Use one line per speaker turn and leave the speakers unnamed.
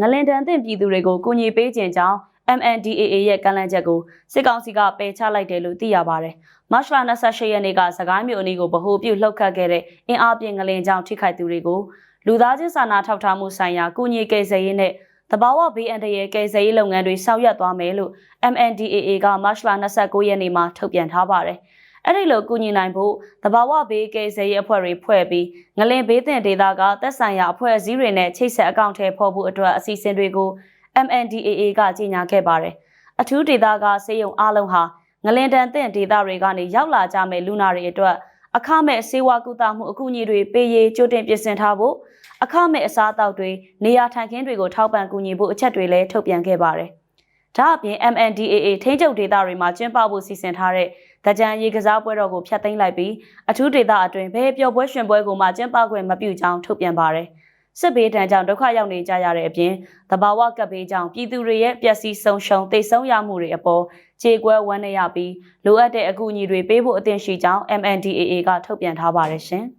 ငလင်တန်သင့်ပြည်သူတွေကိုကူညီပေးခြင်းကြောင့် MNDAA ရဲ့ကန့်လန့်ချက်ကိုစစ်ကောင်စီကပယ်ချလိုက်တယ်လို့သိရပါတယ်။မတ်လ28ရက်နေ့ကစကိုင်းမြို့အနီးကိုဗဟိုပြုလှုပ်ခတ်ခဲ့တဲ့အင်အားပြင်းငလင်ကြောင့်ထိခိုက်သူတွေကိုလူသားချင်းစာနာထောက်ထားမှုဆိုင်ရာကုညီကယ်ဆယ်ရေးနဲ့တဘာဝဘေးအန္တရာယ်ကယ်ဆယ်ရေးလုပ်ငန်းတွေဆောင်ရွက်သွားမယ်လို့ MNDAA ကမတ်လ29ရက်နေ့မှာထုတ်ပြန်ထားပါတယ်။ အဲ့ဒီလိုကူညီနိုင်ဖို့တဘာဝဘေးကယ်ဆယ်ရေးအဖွဲ့တွေဖွဲ့ပြီးငလင်ဘေးသင့်ဒေသကသက်ဆိုင်ရာအဖွဲ့အစည်းတွေနဲ့ချိတ်ဆက်အကောင့်ထဲဖော်ဖို့အတွက်အစီအစဉ်တွေကို MNDAA ကကြီးညာခဲ့ပါတယ်။အထူးဒေသကစေယုံအလုံးဟာငလင်တန်သင့်ဒေသတွေကနေရောက်လာကြမဲ့လူနာတွေအတွက်အခမဲ့စေဝါကူတာမှုအကူအညီတွေပေးရေးကြိုတင်ပြင်ဆင်ထားဖို့အခမဲ့အစားအသောက်တွေနေရာထိုင်ခင်းတွေကိုထောက်ပံ့ကူညီဖို့အချက်တွေလည်းထုတ်ပြန်ခဲ့ပါတယ်။ ဒါအပြင် MNDAA ထိန်းချုပ်ဒေသတွေမှာကျင်းပဖို့စီစဉ်ထားတဲ့တကြံရေကစားပွဲတော်ကိုဖျက်သိမ်းလိုက်ပြီးအထူးဒေသအတွင်းဘယ်ပျော်ပွဲရှင်ပွဲကိုမှကျင်းပခွင့်မပြုကြောင်းထုတ်ပြန်ပါတယ်။စစ်ဘေးဒဏ်ကြောင့်ဒုက္ခရောက်နေကြရတဲ့အပြင်တဘာဝကပ်ဘေးကြောင့်ပြည်သူတွေရဲ့ပျက်စီးဆုံးရှုံးတိတ်ဆုံးရမှုတွေအပေါ်ခြေကွဲဝမ်းနည်းရပြီးလိုအပ်တဲ့အကူအညီတွေပေးဖို့အသင့်ရှိကြောင်း MNDAA ကထုတ်ပြန်ထားပါတယ်ရှင်။